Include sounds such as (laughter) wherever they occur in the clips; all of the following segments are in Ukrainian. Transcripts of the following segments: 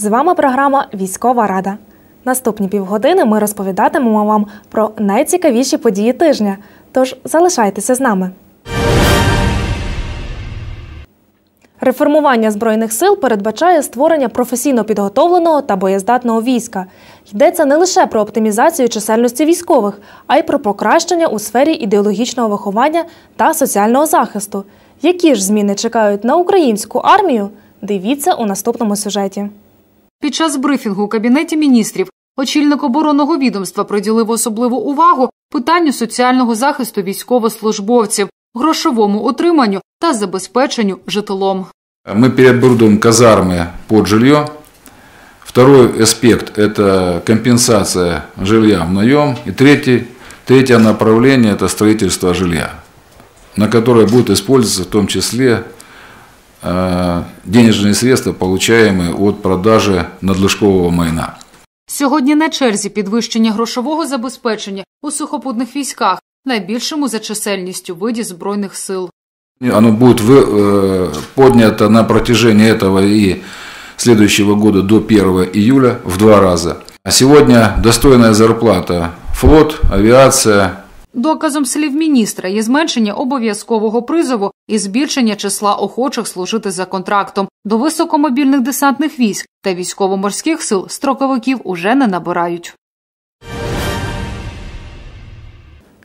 З вами програма Військова Рада. Наступні півгодини ми розповідатимемо вам про найцікавіші події тижня. Тож залишайтеся з нами. Реформування збройних сил передбачає створення професійно підготовленого та боєздатного війська. Йдеться не лише про оптимізацію чисельності військових, а й про покращення у сфері ідеологічного виховання та соціального захисту. Які ж зміни чекають на українську армію? Дивіться у наступному сюжеті. Під час брифінгу у кабінеті міністрів очільник оборонного відомства приділив особливу увагу питанню соціального захисту військовослужбовців, грошовому утриманню та забезпеченню житлом. Мы переоборудуем казармы под жилье. Второй аспект – это компенсация жилья в наем. И третий, третье направление – это строительство жилья, на которое будут использоваться в том числе э, денежные средства, получаемые от продажи надлишкового майна. Сьогодні на черзі підвищення грошового забезпечення у сухопутних військах, найбільшому за чисельністю виді збройних сил. Оно будет вы- э, поднято на протяжении этого и следующего года до 1 июля в два раза. А сегодня достойная зарплата флот, авиация, Доказом слів міністра є зменшення обов'язкового призову і збільшення числа охочих служити за контрактом. До високомобільних десантних військ та військово-морських сил строковиків уже не набирають.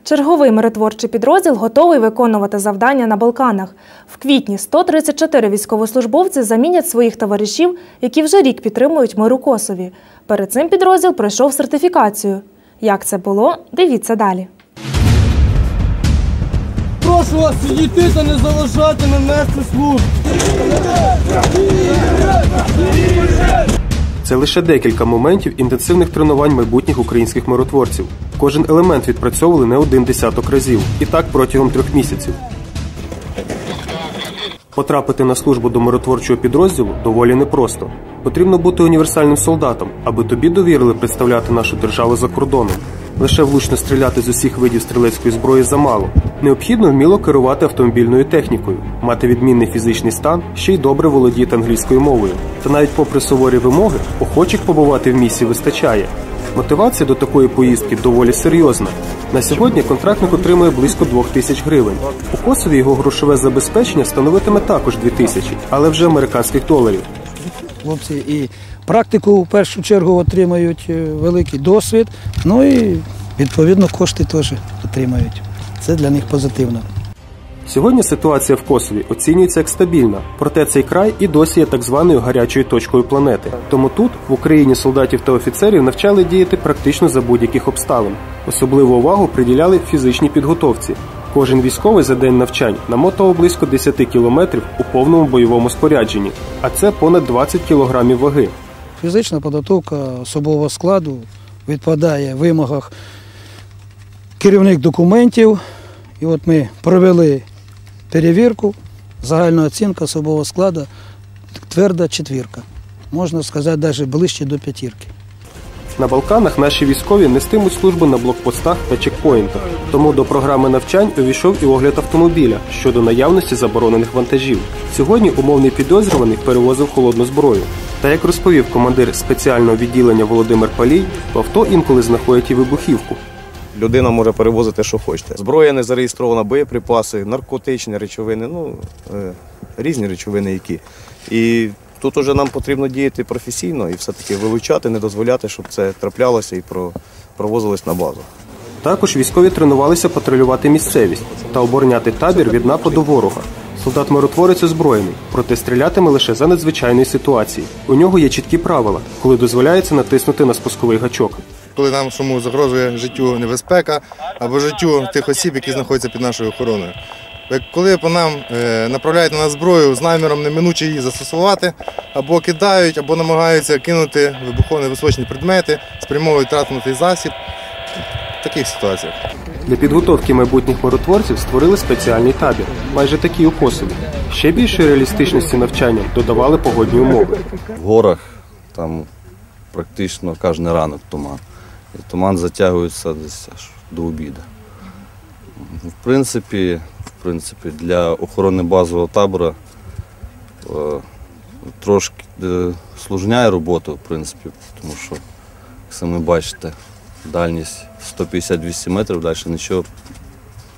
Черговий миротворчий підрозділ готовий виконувати завдання на Балканах. В квітні 134 військовослужбовці замінять своїх товаришів, які вже рік підтримують мир у Косові. Перед цим підрозділ пройшов сертифікацію. Як це було, дивіться далі. Прошу вас підійти та не заважати нам нести службу. Це лише декілька моментів інтенсивних тренувань майбутніх українських миротворців. Кожен елемент відпрацьовували не один десяток разів, і так протягом трьох місяців. Потрапити на службу до миротворчого підрозділу доволі непросто. Потрібно бути універсальним солдатом, аби тобі довірили представляти нашу державу за кордоном. Лише влучно стріляти з усіх видів стрілецької зброї замало. Необхідно вміло керувати автомобільною технікою, мати відмінний фізичний стан, ще й добре володіти англійською мовою. Та навіть попри суворі вимоги, охочих побувати в місії вистачає. Мотивація до такої поїздки доволі серйозна. На сьогодні контрактник отримує близько 2 тисяч гривень. У Косові його грошове забезпечення становитиме також 2 тисячі, але вже американських доларів. Хлопці і практику в першу чергу отримають е, великий досвід, ну і відповідно кошти теж отримають. Це для них позитивно. Сьогодні ситуація в Косові оцінюється як стабільна, проте цей край і досі є так званою гарячою точкою планети. Тому тут, в Україні, солдатів та офіцерів навчали діяти практично за будь-яких обставин. Особливу увагу приділяли фізичній підготовці. Кожен військовий за день навчань намотав близько 10 кілометрів у повному бойовому спорядженні, а це понад 20 кілограмів ваги. Фізична підготовка особового складу відповідає вимогах керівник документів. І от ми провели перевірку, загальна оцінка особового складу тверда четвірка. Можна сказати, навіть ближче до п'ятірки. На Балканах наші військові нестимуть службу на блокпостах та чекпоінтах. Тому до програми навчань увійшов і огляд автомобіля щодо наявності заборонених вантажів. Сьогодні умовний підозрюваний перевозив холодну зброю. Та як розповів командир спеціального відділення Володимир Палій, в авто інколи знаходять і вибухівку. Людина може перевозити, що хочете. Зброя не зареєстрована, боєприпаси, наркотичні речовини, ну е, різні речовини, які. І тут уже нам потрібно діяти професійно і все-таки вилучати, не дозволяти, щоб це траплялося і провозилось на базу. Також військові тренувалися патрулювати місцевість та обороняти табір від нападу ворога. Солдат миротворець озброєний, проте стрілятиме лише за надзвичайної ситуації. У нього є чіткі правила, коли дозволяється натиснути на спусковий гачок. коли нам самому загрожує життю небезпека або життю тих осіб, які знаходяться під нашою охороною. Як Коли по нам е, направляють на нас зброю з наміром неминуче її застосувати, або кидають, або намагаються кинути вибухово-небезпечні предмети, спрямовують тратнутий засіб. В таких ситуаціях. Для підготовки майбутніх миротворців створили спеціальний табір, майже такий у Косові. Ще більшої реалістичності навчання додавали погодні умови. В горах там практично кожен ранок туман. І туман затягується десь аж до обіду. В принципі, принципі, для охорони базового табору е, трошки, е, служняє роботу, в принципі, тому що, як самі бачите, дальність 150-200 метрів, далі нічого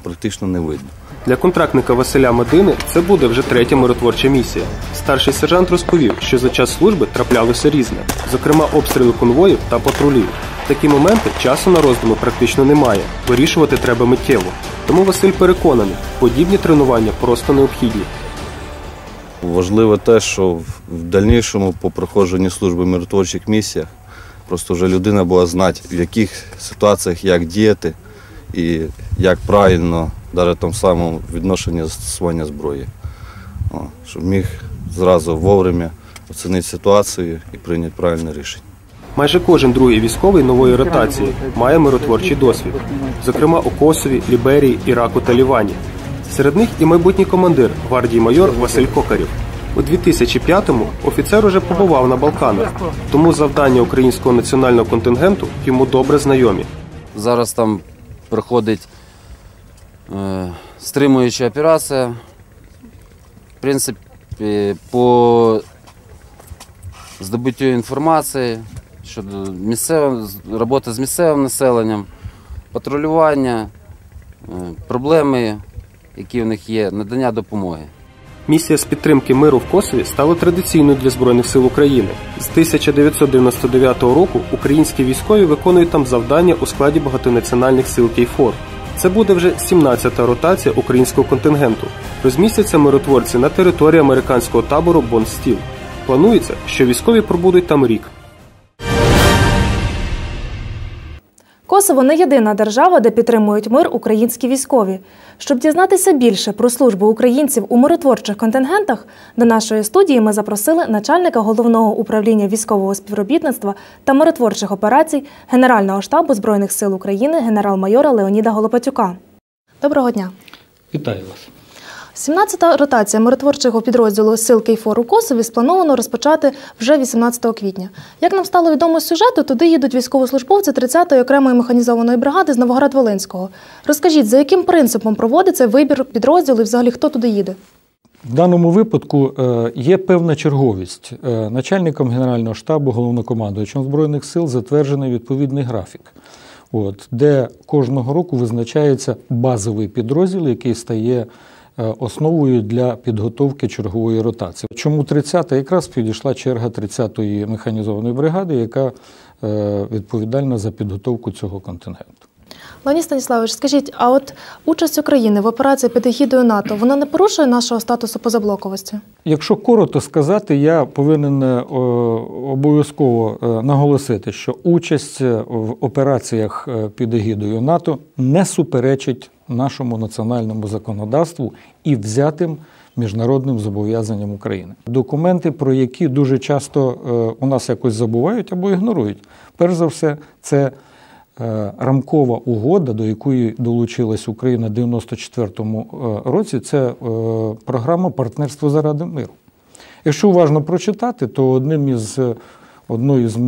практично не видно. Для контрактника Василя Медини це буде вже третя миротворча місія. Старший сержант розповів, що за час служби траплялося різне, зокрема обстріли конвоїв та патрулів. Такі моменти часу на роздуми практично немає. Вирішувати треба миттєво. Тому Василь переконаний, подібні тренування просто необхідні. Важливо те, що в- дальнішому по проходженню служби в миротворчих місіях просто вже людина буде знати, в яких ситуаціях як діяти і як правильно, навіть в тому самому відношенні застосування зброї. О, щоб міг зразу вовремя оцінити ситуацію і прийняти правильне рішення. Майже кожен другий військовий нової ротації має миротворчий досвід, зокрема у Косові, Ліберії, Іраку та Лівані. Серед них і майбутній командир гвардії майор Василь Кокарів. У 2005-му офіцер уже побував на Балканах, тому завдання українського національного контингенту йому добре знайомі. Зараз там проходить стримуюча операція. В принципі, по здобуттю інформації щодо місцевого, роботи з місцевим населенням, патрулювання, е, проблеми, які в них є, надання допомоги. Місія з підтримки миру в Косові стала традиційною для Збройних сил України. З 1999 року українські військові виконують там завдання у складі багатонаціональних сил Кейфор. Це буде вже 17-та ротація українського контингенту. Розмістяться миротворці на території американського табору Бонстіл. Планується, що військові пробудуть там рік. Косово не єдина держава, де підтримують мир українські військові. Щоб дізнатися більше про службу українців у миротворчих контингентах, до нашої студії ми запросили начальника головного управління військового співробітництва та миротворчих операцій Генерального штабу Збройних сил України генерал-майора Леоніда Голопатюка. Доброго дня. Вітаю вас. 17-та ротація миротворчого підрозділу сил Кейфор у Косові сплановано розпочати вже 18 квітня. Як нам стало відомо з сюжету, туди їдуть військовослужбовці 30-ї окремої механізованої бригади з Новоград-Волинського. Розкажіть, за яким принципом проводиться вибір підрозділу і взагалі хто туди їде? В даному випадку е, є певна черговість. Е, Начальником Генерального штабу, головнокомандуючим Збройних сил затверджений відповідний графік, от, де кожного року визначається базовий підрозділ, який стає основою для підготовки чергової ротації. Чому 30-та? Якраз підійшла черга 30-ї механізованої бригади, яка е, відповідальна за підготовку цього контингенту. Леонід Станіславович, скажіть, а от участь України в операції під егідою НАТО вона не порушує нашого статусу позаблоковості? Якщо коротко сказати, я повинен е, обов'язково е, наголосити, що участь е, в операціях під егідою НАТО не суперечить нашому національному законодавству і взятим міжнародним зобов'язанням України. Документи, про які дуже часто у нас якось забувають або ігнорують. Перш за все, це рамкова угода, до якої долучилась Україна в 94-му е, році, це е, програма партнерство заради миру. Якщо уважно прочитати, то одним із е, одною з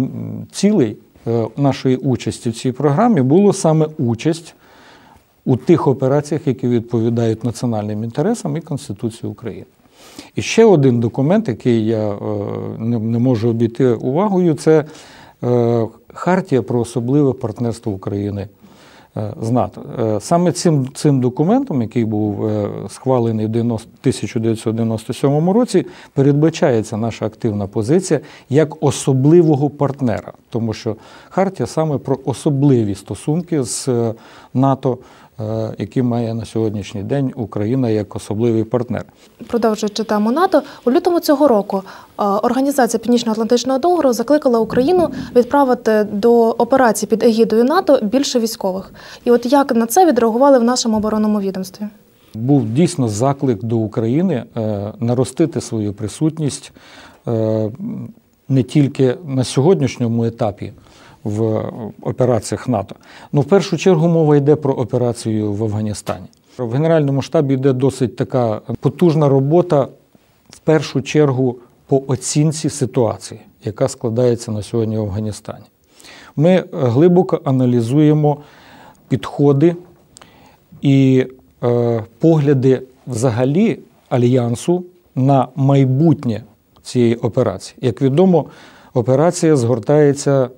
цілей е, нашої участі в цій програмі було саме участь у тих операціях, які відповідають національним інтересам і Конституції України. І ще один документ, який я е, не, можу обійти увагою, це е, Хартія про особливе партнерство України е, з НАТО. Е, Саме цим, цим документом, який був е, схвалений в 1997 році, передбачається наша активна позиція як особливого партнера, тому що Хартія саме про особливі стосунки з НАТО, які має на сьогоднішній день Україна як особливий партнер. Продовжуючи тему НАТО, у лютому цього року е, Організація Північно-Атлантичного договору закликала Україну відправити до операції під егідою НАТО більше військових. І от як на це відреагували в нашому оборонному відомстві? був дійсно заклик до України е, наростити свою присутність е, не тільки на сьогоднішньому етапі в операціях НАТО. Ну, в першу чергу мова йде про операцію в Афганістані. В Генеральному штабі йде досить така потужна робота, в першу чергу, по оцінці ситуації, яка складається на сьогодні в Афганістані. Ми е, глибоко аналізуємо підходи і е, погляди взагалі альянсу на майбутнє цієї операції. Як відомо, операція згортається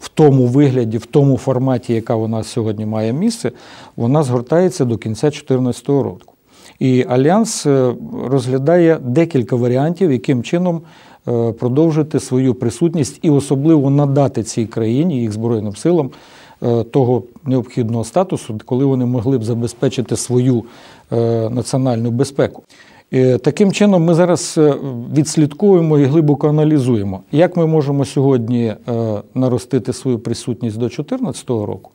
в тому вигляді, в тому форматі, яка вона сьогодні має місце, вона згортається до кінця 2014 року. І Альянс е, розглядає декілька варіантів, яким чином е, продовжити свою присутність і особливо надати цій країні, їх Збройним силам, е, того необхідного статусу, коли вони могли б забезпечити свою національну безпеку. І Таким чином, ми зараз відслідковуємо і глибоко аналізуємо, як ми можемо сьогодні наростити свою присутність до 2014 року,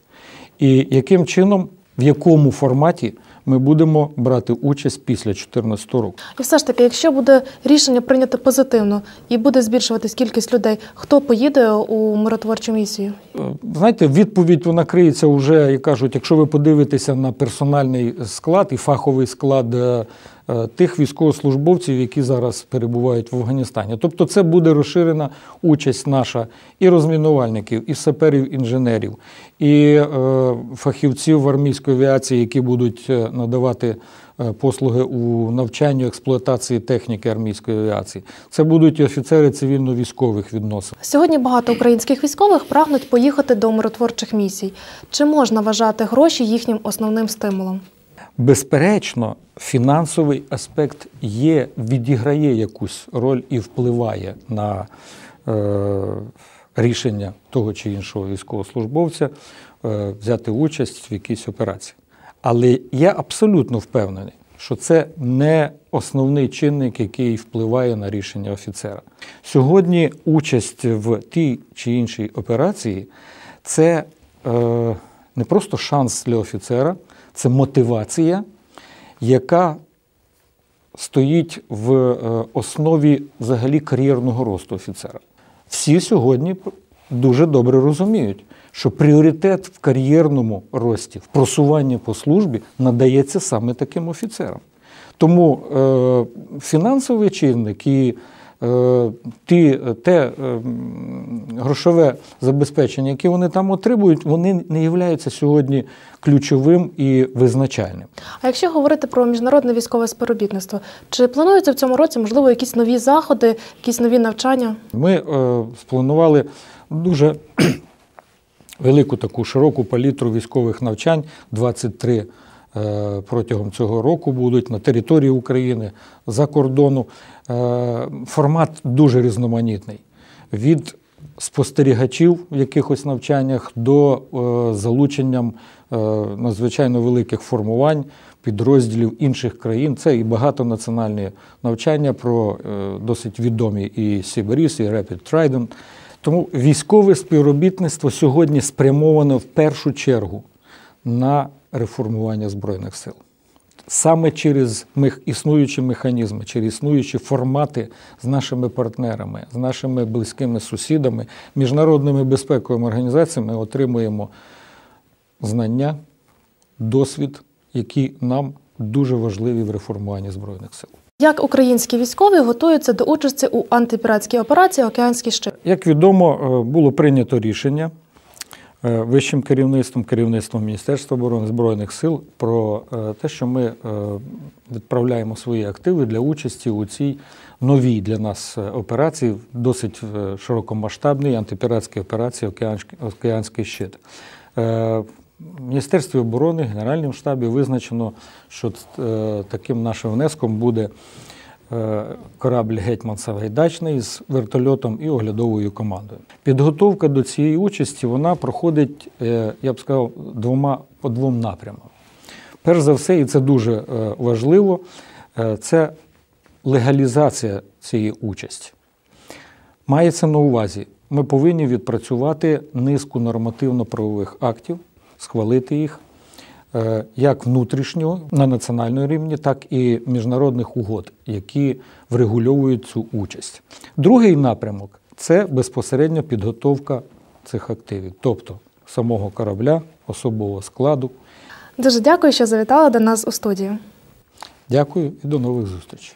і яким чином, в якому форматі ми будемо брати участь після 2014 року. І все ж таки, якщо буде рішення прийнято позитивно і буде збільшуватись кількість людей, хто поїде у миротворчу місію? Е, знаєте, відповідь вона криється вже, як кажуть, якщо ви подивитеся на персональний склад і фаховий склад е, Е, тих військовослужбовців, які зараз перебувають в Афганістані. Тобто, це буде розширена участь наша і розмінувальників, і саперів, інженерів, і е, фахівців в армійської авіації, які будуть е, надавати. Послуги у навчанні експлуатації техніки армійської авіації це будуть офіцери цивільно-військових відносин. Сьогодні багато українських військових прагнуть поїхати до миротворчих місій. Чи можна вважати гроші їхнім основним стимулом? Безперечно, фінансовий аспект є, відіграє якусь роль і впливає на е, рішення того чи іншого військовослужбовця е, взяти участь в якійсь операції. Але я абсолютно впевнений, що це не основний чинник, який впливає на рішення офіцера. Сьогодні участь в тій чи іншій операції це е, не просто шанс для офіцера це мотивація, яка стоїть в е, основі взагалі кар'єрного росту офіцера. Всі сьогодні дуже добре розуміють, що пріоритет в кар'єрному рості, в просуванні по службі надається саме таким офіцерам. Тому е, фінансовий чинник і ті, те е, грошове забезпечення, яке вони там отримують, вони не являються сьогодні ключовим і визначальним. А якщо говорити про міжнародне військове співробітництво, чи плануються в цьому році можливо якісь нові заходи, якісь нові навчання? Ми е, спланували дуже (clears throat) велику таку широку палітру військових навчань 23 Е, протягом цього року будуть на території України за кордону. Е, формат дуже різноманітний. Від спостерігачів в якихось навчаннях до е, залученням надзвичайно великих формувань. Підрозділів інших країн це і багатонаціональні навчання про досить відомі і Сіберіс, і Rapid Trident. Тому військове співробітництво сьогодні спрямоване в першу чергу на реформування Збройних сил. Саме через існуючі механізми, через існуючі формати з нашими партнерами, з нашими близькими сусідами, міжнародними безпековими організаціями отримуємо знання, досвід, які нам дуже важливі в реформуванні Збройних сил. Як українські військові готуються до участі у антипіратській операції Океанський щит? Як відомо, е, було прийнято рішення вищим керівництвом, керівництвом Міністерства оборони Збройних сил про е, те, що ми е, відправляємо свої активи для участі у цій новій для нас операції, досить широкомасштабній антипіратській операції Океанський щит. Міністерстві оборони, Генеральному штабі визначено, що таким нашим внеском буде Е, корабль Гетьман Сагайдачний з вертольотом і оглядовою командою. Підготовка до цієї участі вона проходить, е, я б сказав, двома по двом напрямам. Перш за все, і це дуже е, важливо, це легалізація цієї участі. Мається на увазі, ми повинні відпрацювати низку нормативно-правових актів, схвалити їх. Е, як внутрішнього на національному рівні, так і міжнародних угод, які врегульовують цю участь. Другий напрямок це безпосередньо підготовка цих активів, тобто самого корабля, особового складу. Дуже дякую, що завітали до нас у студію. Дякую і до нових зустрічей.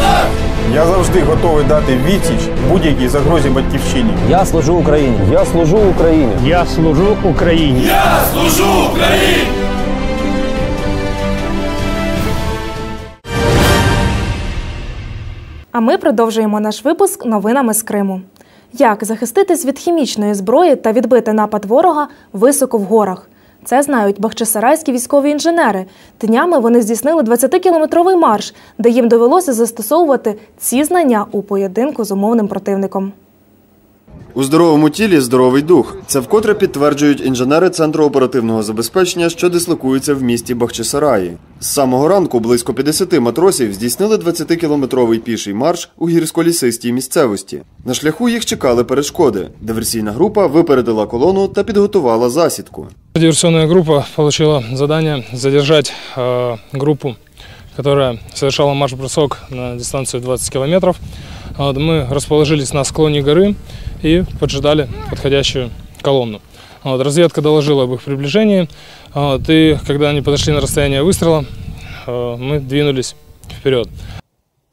завжди готовий дати відсіч будь-якій загрозі батьківщині. Я служу Україні. Я служу Україні. Я служу Україні. Я служу Україні. А ми продовжуємо наш випуск новинами з Криму. Як захиститись від хімічної зброї та відбити напад ворога високо в горах? Це знають бахчисарайські військові інженери. Днями вони здійснили 20-кілометровий марш, де їм довелося застосовувати ці знання у поєдинку з умовним противником. У здоровому тілі здоровий дух. Це вкотре підтверджують інженери Центру оперативного забезпечення, що дислокуються в місті Бахчисараї. З самого ранку близько 50 матросів здійснили 20-кілометровий піший марш у гірськолісистій місцевості. На шляху їх чекали перешкоди. Диверсійна група випередила колону та підготувала засідку. Диверсионная группа получила задание задержать э, группу, которая совершала марш-бросок на дистанцию 20 километров. Вот, мы расположились на склоне горы и поджидали подходящую колонну. Вот, разведка доложила об их приближении, вот, и когда они подошли на расстояние выстрела, э, мы двинулись вперед.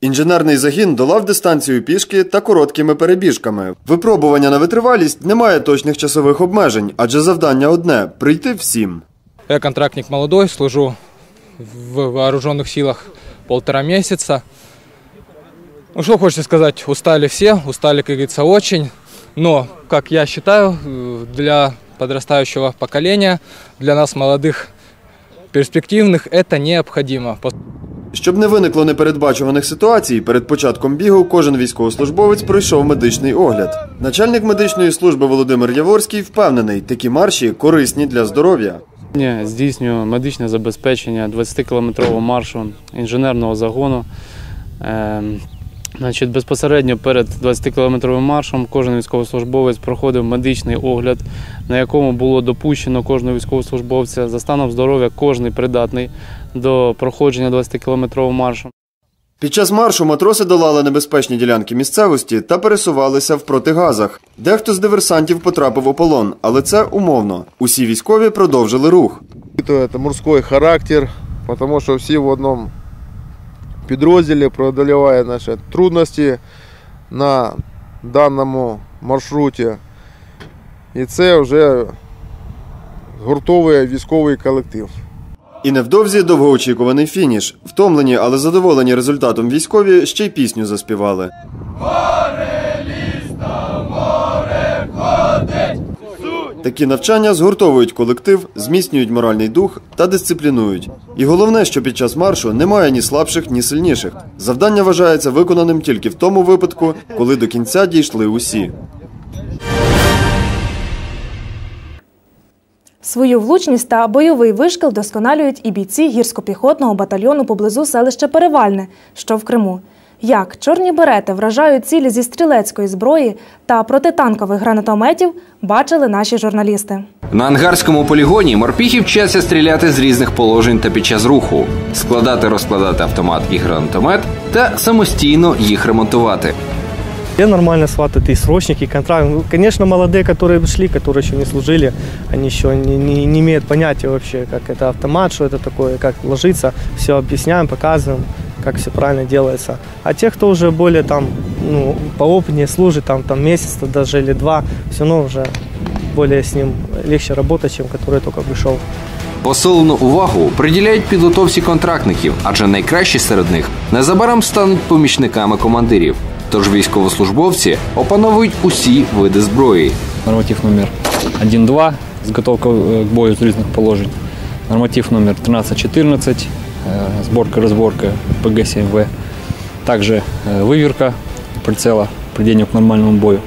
Інженерний загін долав дистанцію пішки та короткими перебіжками. Випробування на витривалість немає точних часових обмежень, адже завдання одне прийти всім. Я контрактник молодой, служу в вооруженных силах полтора месяца. Ну, что хочется сказать, устали все, устали, как говорится, очень. Но, как я считаю, для подрастающего поколения, для нас, молодых, перспективных, это необходимо. Щоб не виникло непередбачуваних ситуацій, перед початком бігу кожен військовослужбовець пройшов медичний огляд. Начальник медичної служби Володимир Яворський впевнений, такі марші корисні для здоров'я. Я здійснюю медичне забезпечення 20-кілометрового маршу інженерного загону. Значить, безпосередньо перед 20-кілометровим маршем кожен військовослужбовець проходив медичний огляд, на якому було допущено кожного військовослужбовця за станом здоров'я кожний придатний до проходження 20-кілометрового маршу. Під час маршу матроси долали небезпечні ділянки місцевості та пересувалися в протигазах. Дехто з диверсантів потрапив у полон, але це умовно. Усі військові продовжили рух. Це морський характер, тому що всі в одному підрозділі преодоліває наші трудності на даному маршруті. І це вже гуртовий військовий колектив. І невдовзі довгоочікуваний фініш. Втомлені, але задоволені результатом військові ще й пісню заспівали. Такі навчання згуртовують колектив, зміцнюють моральний дух та дисциплінують. І головне, що під час маршу немає ні слабших, ні сильніших. Завдання вважається виконаним тільки в тому випадку, коли до кінця дійшли усі. Свою влучність та бойовий вишкіл вдосконалюють і бійці гірсько-піхотного батальйону поблизу селища Перевальне, що в Криму. Як чорні берети вражають цілі зі стрілецької зброї та протитанкових гранатометів, бачили наші журналісти. На ангарському полігоні морпіхи вчаться стріляти з різних положень та під час руху, складати, розкладати автомат і гранатомет та самостійно їх ремонтувати. Все нормально сватают и срочники, и контракт. Ну, конечно, молодые, которые шли, которые еще не служили, они еще не, не, не имеют понятия вообще, как это автомат, что это такое, как ложиться. Все объясняем, показываем, как все правильно делается. А те, кто уже более там, ну, поопытнее служит, там, там месяц даже или два, все равно уже более с ним легче работать, чем который только пришел. Посилену увагу приділяють підготовці контрактників, адже найкращі серед них незабаром стануть помічниками командирів. Тож військовослужбовці опановують усі види зброї. Норматив номер 1.2 підготовка к бою з різних положень. Норматив номер 13.14 сборка-разборка ПГ-7В. Также выверка прицела, приведение к нормальному бою.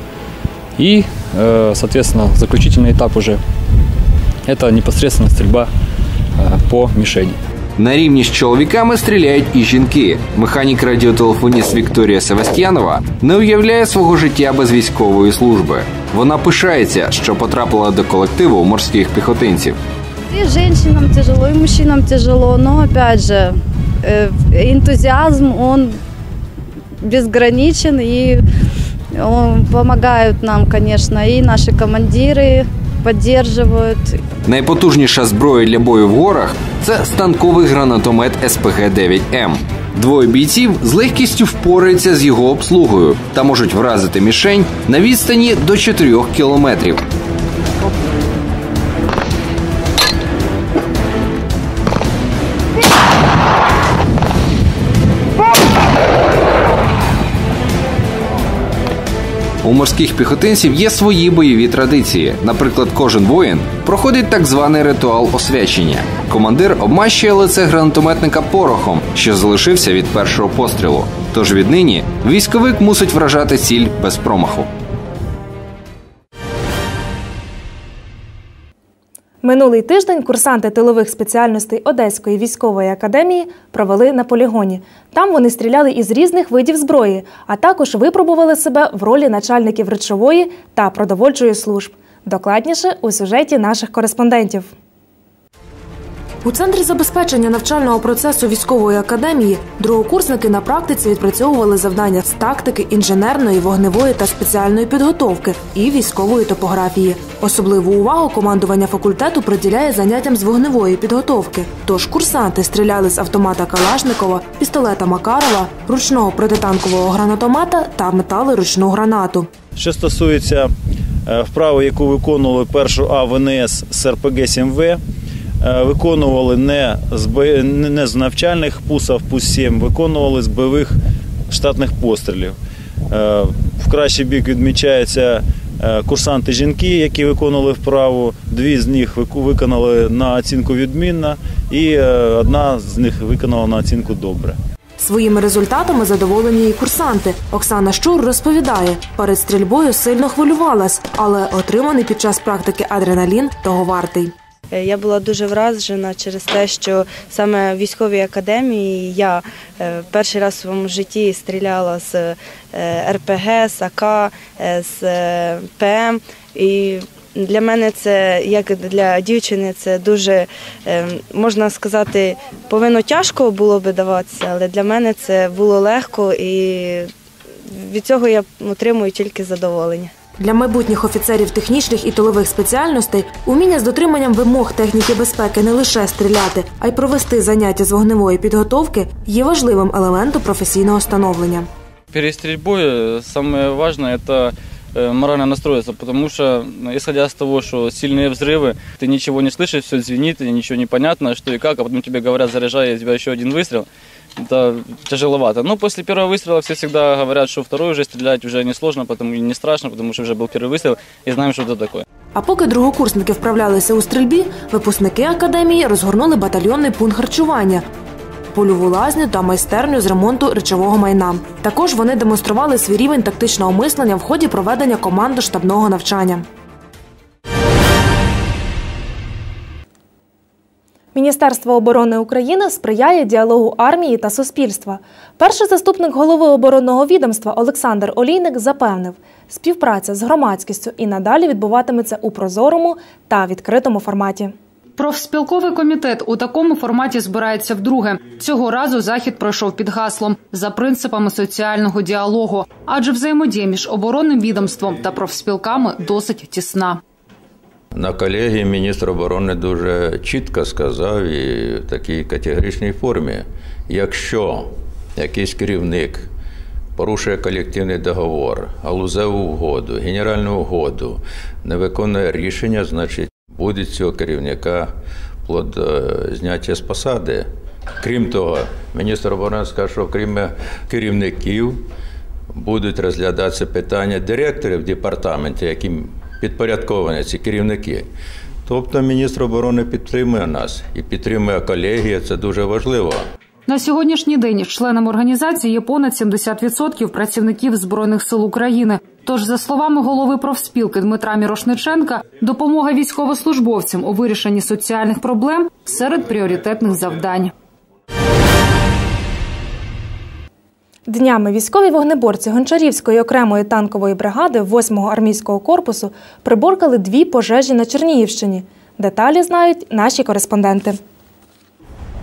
И, соответственно, заключительный этап уже – это непосредственно стрельба по мишени. На рівні з чоловіками стріляють і жінки. Механік радіотелефоніст Вікторія Севастьянова не уявляє свого життя без військової служби. Вона пишається, що потрапила до колективу морських піхотинців. И женщинам тяжело, и мужчинам тяжело, но опять же, э, энтузиазм, он безграничен, и он помогают нам, конечно, и наши командиры поддерживают. Найпотужніша зброя для бою в горах це станковий гранатомет СПГ-9М. Двоє бійців з легкістю впораються з його обслугою та можуть вразити мішень на відстані до 4 кілометрів. У морських піхотинців є свої бойові традиції. Наприклад, кожен воїн проходить так званий ритуал освячення. Командир обмащує лице гранатометника порохом, що залишився від першого пострілу. Тож віднині військовик мусить вражати ціль без промаху. Минулий тиждень курсанти тилових спеціальностей Одеської військової академії провели на полігоні. Там вони стріляли із різних видів зброї, а також випробували себе в ролі начальників речової та продовольчої служб. Докладніше у сюжеті наших кореспондентів. У центрі забезпечення навчального процесу військової академії другокурсники на практиці відпрацьовували завдання з тактики, інженерної, вогневої та спеціальної підготовки і військової топографії. Особливу увагу командування факультету приділяє заняттям з вогневої підготовки. Тож курсанти стріляли з автомата Калашникова, пістолета Макарова, ручного протитанкового гранатомета та метали ручну гранату. Що стосується е, вправи, яку виконували першу А ВНС з РПГ-7В, Е, виконували не з не з навчальних пусав пус 7 виконували з бойових штатних пострілів. Е, В кращий бік відмічаються е, курсанти жінки, які виконували вправу. Дві з них виконали на оцінку відмінно, і е, одна з них виконала на оцінку добре. Своїми результатами задоволені і курсанти. Оксана Щур розповідає, перед стрільбою сильно хвилювалась, але отриманий під час практики адреналін того вартий. Е, Я була дуже вражена через те, що саме в військовій академії я е, перший раз в своєму житті стріляла з е, РПГ, з АК, з ПМ. І для мене це, як для дівчини, це дуже можна сказати, повинно тяжко було би даватися, але для мене це було легко і від цього я отримую тільки задоволення. Для майбутніх офіцерів технічних і тилових спеціальностей уміння з дотриманням вимог техніки безпеки не лише стріляти, а й провести заняття з вогневої підготовки є важливим елементом професійного становлення. Перед стрельбой э, самое важное это э, морально настроиться, потому что, ну, исходя из того, что сильные взрывы, ты ничего не слышишь, все звенит, и ничего не понятно, что и как, а потом тебе говорят, заряжай, у тебя еще один выстрел. Это тяжеловато. Но после первого выстрела все всегда говорят, что второй уже стрелять уже не сложно, потому не страшно, потому что уже был первый выстрел, и знаем, что это такое. А поки другокурсники вправлялися у стрільбі, випускники академії розгорнули батальйонний пункт харчування. Польову лазню та майстерню з ремонту речового майна. Також вони демонстрували свій рівень тактичного мислення в ході проведення командо-штабного навчання. Міністерство оборони України сприяє діалогу армії та суспільства. Перший заступник голови оборонного відомства Олександр Олійник запевнив, співпраця з громадськістю і надалі відбуватиметься у прозорому та відкритому форматі. Профспілковий комітет у такому форматі збирається вдруге. Цього разу захід пройшов під гаслом за принципами соціального діалогу, адже взаємодія між оборонним відомством та профспілками досить тісна. На колегії міністр оборони дуже чітко сказав і в такій категоричній формі: якщо якийсь керівник порушує колективний договор, галузеву угоду, генеральну угоду, не виконує рішення, значить буде цього керівника плод е, зняття з посади. Крім того, міністр оборони сказав, що крім керівників будуть розглядатися питання директорів департаментів, яким підпорядковані ці керівники. Тобто міністр оборони підтримує нас і підтримує колегія. Це дуже важливо. На сьогоднішній день членами організації є понад 70% працівників збройних сил України. Тож, за словами голови профспілки Дмитра Мірошниченка, допомога військовослужбовцям у вирішенні соціальних проблем серед пріоритетних завдань. Днями військові вогнеборці Гончарівської окремої танкової бригади 8-го армійського корпусу приборкали дві пожежі на Чернігівщині. Деталі знають наші кореспонденти.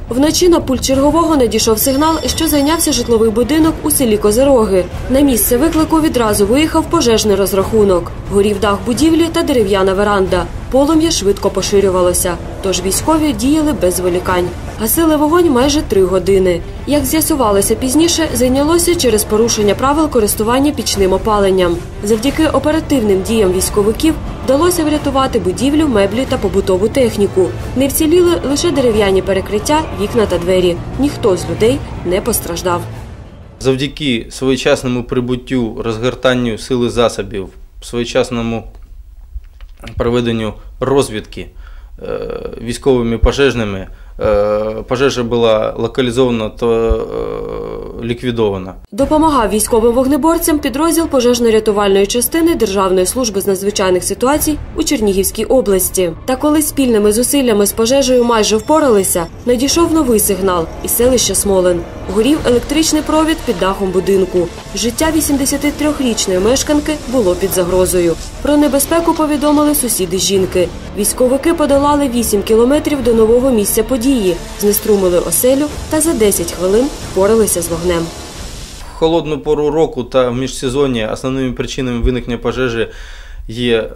Вночі на пульт чергового надійшов сигнал, що зайнявся житловий будинок у селі Козироги. На місце виклику відразу виїхав пожежний розрахунок. Горів дах будівлі та дерев'яна веранда. Полум'я швидко поширювалося, тож військові діяли без зволікань. Гасили вогонь майже три години. Як з'ясувалося пізніше, зайнялося через порушення правил користування пічним опаленням. Завдяки оперативним діям військовиків вдалося врятувати будівлю, меблі та побутову техніку. Не вціліли лише дерев'яні перекриття, вікна та двері. Ніхто з людей не постраждав. Завдяки своєчасному прибуттю, розгортанню сили засобів, своєчасному проведенню розвідки е, військовими пожежними, пожежа була локалізована та е, ліквідована. Допомагав військовим вогнеборцям підрозділ пожежно-рятувальної частини Державної служби з надзвичайних ситуацій у Чернігівській області. Та коли спільними зусиллями з пожежею майже впоралися, надійшов новий сигнал із селища Смолин. Горів електричний провід під дахом будинку. Життя 83-річної мешканки було під загрозою. Про небезпеку повідомили сусіди жінки. Військовики подолали 8 кілометрів до нового місця події, знеструмили оселю та за 10 хвилин впоралися з вогнем. В холодну пору року та в міжсезонні основними причинами виникнення пожежі є е,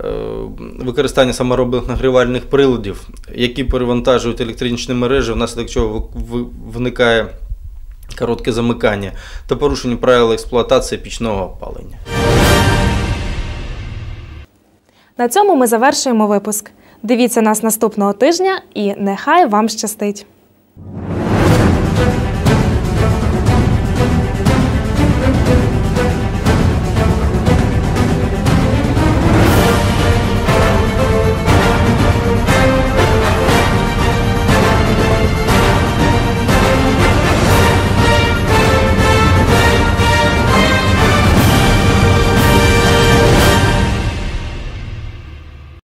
використання саморобних нагрівальних приладів, які перевантажують електричні мережі, внаслідок чого виникає коротке замикання та порушення правил експлуатації пічного опалення. На цьому ми завершуємо випуск. Дивіться нас наступного тижня і нехай вам щастить!